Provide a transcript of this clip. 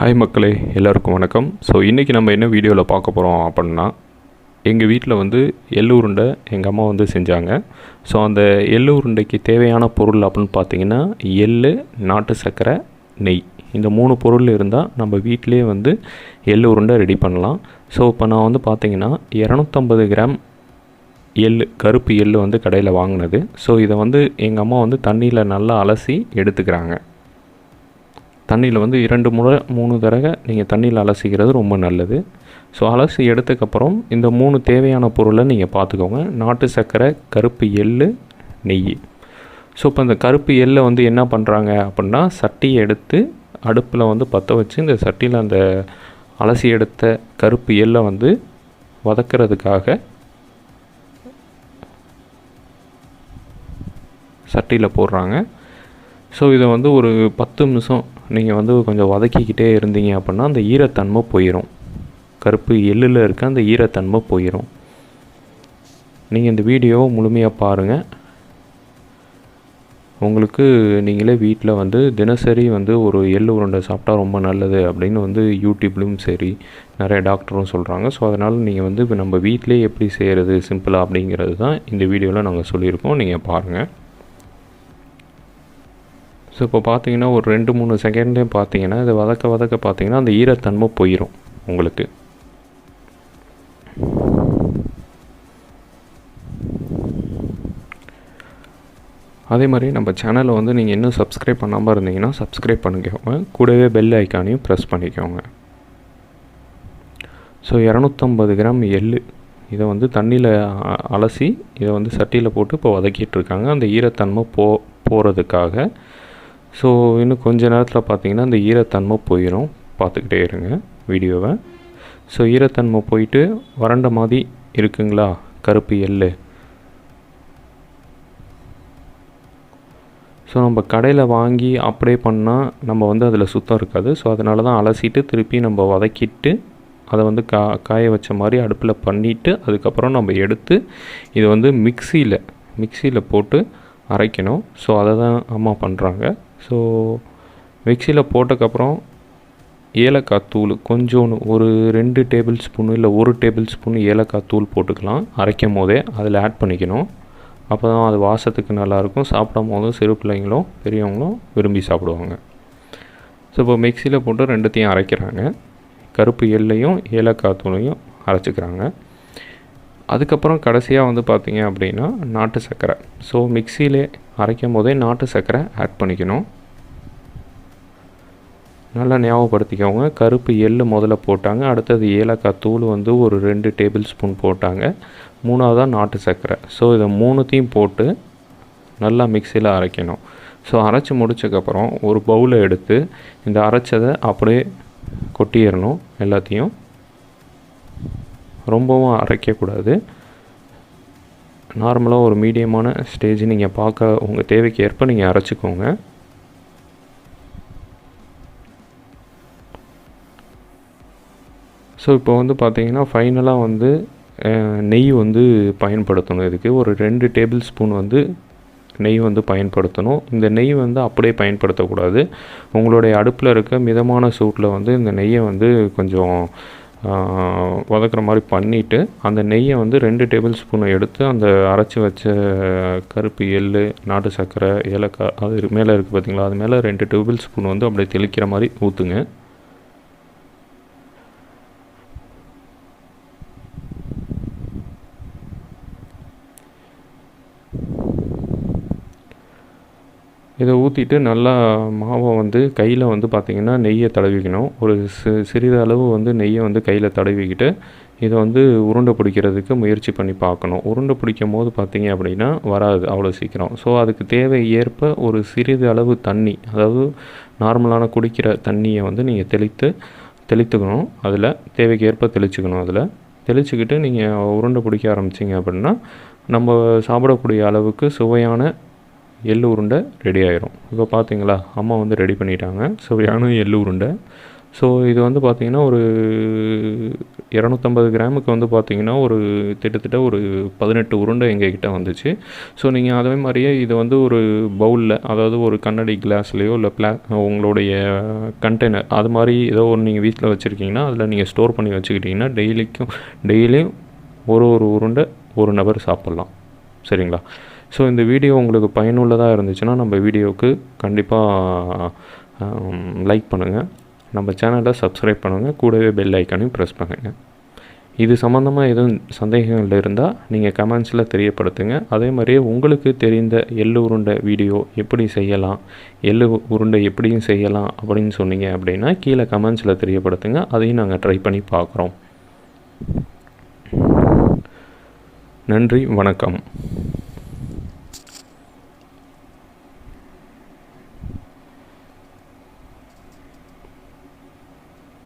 Hi மக்களே எல்லாருக்கும் வணக்கம். ஸோ இன்றைக்கி நம்ம என்ன வீடியோவில் பார்க்க போகிறோம் அப்படின்னா எங்கள் வீட்டில் வந்து எள்ளு உருண்டை எங்கள் அம்மா வந்து செஞ்சாங்க. ஸோ அந்த எள்ளு உருண்டைக்கு தேவையான பொருள் அப்படின்னு பார்த்தீங்கன்னா எள் நாட்டு சர்க்கரை நெய். இந்த மூணு பொருள் இருந்தால் நம்ம வீட்டிலே வந்து எள் உருண்டை ரெடி பண்ணலாம். ஸோ இப்போ நான் வந்து பார்த்தீங்கன்னா இரநூத்தம்பது கிராம் எள் கருப்பு எள் வந்து கடையில் வாங்கினது. ஸோ இதை வந்து எங்கள் அம்மா வந்து தண்ணியில் நல்லா அலசி எடுத்துக்கிறாங்க. தண்ணியில் வந்து இரண்டு முறை மூணு தடவை நீங்கள் தண்ணியில் அலசிக்கிறது ரொம்ப நல்லது. ஸோ அலசி எடுத்ததுக்கப்புறம் இந்த மூணு தேவையான பொருளை நீங்கள் பார்த்துக்கோங்க. நாட்டு சர்க்கரை கருப்பு எள் நெய். ஸோ இப்போ இந்த கருப்பு எள்ளை வந்து என்ன பண்ணுறாங்க அப்படின்னா சட்டியை எடுத்து அடுப்பில் வந்து பற்ற வச்சு இந்த சட்டியில் அந்த அலசி எடுத்த கருப்பு எள்ளை வந்து வதக்கிறதுக்காக சட்டியில் போடுறாங்க. ஸோ இதை வந்து ஒரு பத்து நிமிஷம் நீங்கள் வந்து கொஞ்சம் வதக்கிக்கிட்டே இருந்தீங்க அப்படின்னா அந்த ஈரத்தன்மை போயிடும் கருப்பு எள்ளில் இருக்க அந்த ஈரத்தன்மை போயிடும் நீங்கள் இந்த வீடியோவை முழுமையாக பாருங்கள் உங்களுக்கு நீங்களே வீட்டில் வந்து தினசரி வந்து ஒரு எள்ளு உருண்டை சாப்பிட்டா ரொம்ப நல்லது அப்படின்னு வந்து யூடியூப்லேயும் சரி நிறைய டாக்டரும் சொல்கிறாங்க ஸோ அதனால் நீங்கள் வந்து இப்போ நம்ம வீட்டிலே எப்படி செய்கிறது சிம்பிளாக அப்படிங்கிறது தான் இந்த வீடியோவில் நாங்கள் சொல்லியிருக்கோம். நீங்கள் பாருங்கள் ஸோ இப்போ பார்த்தீங்கன்னா ஒரு ரெண்டு மூணு செகண்ட்லேயே பார்த்தீங்கன்னா இதை வதக்க வதக்க பார்த்தீங்கன்னா அந்த ஈரத்தன்மை போயிடும் உங்களுக்கு. அதே மாதிரி நம்ம சேனலை வந்து நீங்கள் இன்னும் சப்ஸ்கிரைப் பண்ணாமல் இருந்தீங்கன்னா சப்ஸ்கிரைப் பண்ணிக்கோங்க. கூடவே பெல் ஐக்கானையும் ப்ரெஸ் பண்ணிக்கோங்க. ஸோ இரநூத்தம்பது கிராம் எள்ளு. இதை வந்து தண்ணியில் அலசி இதை வந்து சட்டியில் போட்டு இப்போ வதக்கிட்டு இருக்காங்க. அந்த ஈரத்தன்மை போ போகிறதுக்காக ஸோ இன்னும் கொஞ்ச நேரத்தில் பார்த்தீங்கன்னா அந்த ஈரத்தன்மை போயிடும் பார்த்துக்கிட்டே இருங்க வீடியோவை. ஸோ ஈரத்தன்மை போயிட்டு வறண்ட மாதிரி இருக்குங்களா? கருப்பு எள்ளு. ஸோ நம்ம கடையில் வாங்கி அப்படியே பண்ணால் நம்ம வந்து அதில் சுத்தம் இருக்காது. ஸோ அதனால தான் அலசிட்டு திருப்பி நம்ம வதக்கிட்டு அதை வந்து கா காய வச்ச மாதிரி அடுப்பில் பண்ணிவிட்டு அதுக்கப்புறம் நம்ம எடுத்து இது வந்து மிக்சியில் மிக்சியில் போட்டு அரைக்கணும். ஸோ அதை தான் அம்மா பண்ணுறாங்க ஸோ மிக்சியில் போட்டதுக்கப்புறம் ஏலக்காய் தூள் கொஞ்சோன்னு ஒரு ரெண்டு டேபிள் ஸ்பூன் இல்லை ஒரு டேபிள் ஸ்பூன் ஏலக்காய் தூள் போட்டுக்கலாம். அரைக்கும் போதே அதில் ஆட் பண்ணிக்கணும். அப்போ தான் அது வாசத்துக்கு நல்லாயிருக்கும். சாப்பிடும் போதும் சிறு பிள்ளைங்களும் பெரியவங்களும் விரும்பி சாப்பிடுவாங்க. ஸோ இப்போ மிக்சியில் போட்டு ரெண்டுத்தையும் அரைக்கிறாங்க. கருப்பு எள்ளையும் ஏலக்காய் தூளையும் அரைச்சிக்கிறாங்க. அதுக்கப்புறம் கடைசியாக வந்து பார்த்திங்க அப்படின்னா நாட்டு சர்க்கரை. ஸோ மிக்சியிலே அரைக்கும் போதே நாட்டு சர்க்கரை ஆட் பண்ணிக்கணும். நல்லா ஞாபகப்படுத்திக்கோங்க. கருப்பு எள்ளு முதல்ல போட்டாங்க. அடுத்தது ஏலக்காய் தூள் வந்து ஒரு ரெண்டு டேபிள் ஸ்பூன் போட்டாங்க. மூணாவதாக நாட்டு சர்க்கரை. ஸோ இதை மூணுத்தையும் போட்டு நல்லா மிக்சியில் அரைக்கணும். ஸோ அரைச்சி முடிச்சக்கப்புறம் ஒரு பவுலை எடுத்து இந்த அரைச்சதை அப்படியே கொட்டிடணும். எல்லாத்தையும் ரொம்பவும் அரைக்கக்கூடாது. நார்மலாக ஒரு மீடியமான ஸ்டேஜ் நீங்கள் பார்க்க உங்கள் தேவைக்கு ஏற்ப நீங்கள் அரைச்சிக்கோங்க. ஸோ இப்போ வந்து பார்த்தீங்கன்னா ஃபைனலாக வந்து நெய் வந்து பயன்படுத்தணும். இதுக்கு ஒரு ரெண்டு டேபிள் ஸ்பூன் வந்து நெய் வந்து பயன்படுத்தணும். இந்த நெய் வந்து அப்படியே பயன்படுத்தக்கூடாது. உங்களுடைய அடுப்பில் இருக்க மிதமான சூட்டில் வந்து இந்த நெய்யை வந்து கொஞ்சம் வதக்குற மாதிரி பண்ணிவிட்டு அந்த நெய்யை வந்து ரெண்டு டேபிள் ஸ்பூனை எடுத்து அந்த அரைச்சி வச்ச கருப்பு எள் நாட்டு சர்க்கரை ஏலக்காய் அது மேலே இருக்குது பார்த்தீங்களா? அது மேலே ரெண்டு டேபிள் ஸ்பூன் வந்து அப்படியே தெளிக்கிற மாதிரி ஊற்றுங்க இதை ஊற்றிட்டு நல்லா மாவை வந்து கையில் வந்து பார்த்திங்கன்னா நெய்யை தடவிக்கணும். ஒரு சி சிறிதளவு வந்து நெய்யை வந்து கையில் தடவிக்கிட்டு இதை வந்து உருண்டை பிடிக்கிறதுக்கு முயற்சி பண்ணி பார்க்கணும். உருண்டை பிடிக்கும் போது பார்த்திங்க அப்படின்னா வராது அவ்வளோ சீக்கிரம். ஸோ அதுக்கு தேவை ஏற்ப ஒரு சிறிது அளவு தண்ணி அதாவது நார்மலான குடிக்கிற தண்ணியை வந்து நீங்கள் தெளித்து தெளித்துக்கணும். அதில் தேவைக்கு ஏற்ப தெளிச்சுக்கணும் அதில். தெளிச்சுக்கிட்டு நீங்கள் உருண்டை பிடிக்க ஆரம்பிச்சிங்க அப்படின்னா நம்ம சாப்பிடக்கூடிய அளவுக்கு சுவையான எள்ளு உருண்டை ரெடி ஆயிரும். இப்போ பார்த்தீங்களா அம்மா வந்து ரெடி பண்ணிட்டாங்க. சுவையான எள்ளு உருண்டை. ஸோ இது வந்து பார்த்திங்கன்னா ஒரு இரநூத்தம்பது கிராமுக்கு வந்து பார்த்திங்கன்னா ஒரு கிட்டத்தட்ட ஒரு பதினெட்டு உருண்டை எங்ககிட்ட வந்துச்சு. ஸோ நீங்கள் அதே மாதிரியே இது வந்து ஒரு பவுலில் அதாவது ஒரு கண்ணாடி கிளாஸ்லேயோ இல்லை பிளா உங்களுடைய கண்டெய்னர் அது மாதிரி ஏதோ ஒன்று நீங்கள் வீட்டில் வச்சுருக்கீங்கன்னா அதில் நீங்கள் ஸ்டோர் பண்ணி வச்சுக்கிட்டிங்கன்னா டெய்லிக்கும் டெய்லியும் ஒரு ஒரு உருண்டை ஒரு நபர் சாப்பிட்லாம். சரிங்களா? ஸோ இந்த வீடியோ உங்களுக்கு பயனுள்ளதாக இருந்துச்சுன்னா நம்ம வீடியோவுக்கு கண்டிப்பாக லைக் பண்ணுங்கள் நம்ம சேனலை சப்ஸ்கிரைப் பண்ணுங்கள் கூடவே பெல் ஐக்கானையும் ப்ரெஸ் பண்ணுங்கள் இது சம்மந்தமாக எதுவும் சந்தேகங்கள் இருந்தால் நீங்கள் கமெண்ட்ஸில் தெரியப்படுத்துங்க. அதே மாதிரியே உங்களுக்கு தெரிந்த எள்ளு உருண்டை வீடியோ எப்படி செய்யலாம் எள்ளு உருண்டை எப்படியும் செய்யலாம் அப்படின்னு சொன்னீங்க அப்படின்னா கீழே கமெண்ட்ஸில் தெரியப்படுத்துங்க. அதையும் நாங்கள் ட்ரை பண்ணி பார்க்குறோம். நன்றி வணக்கம்.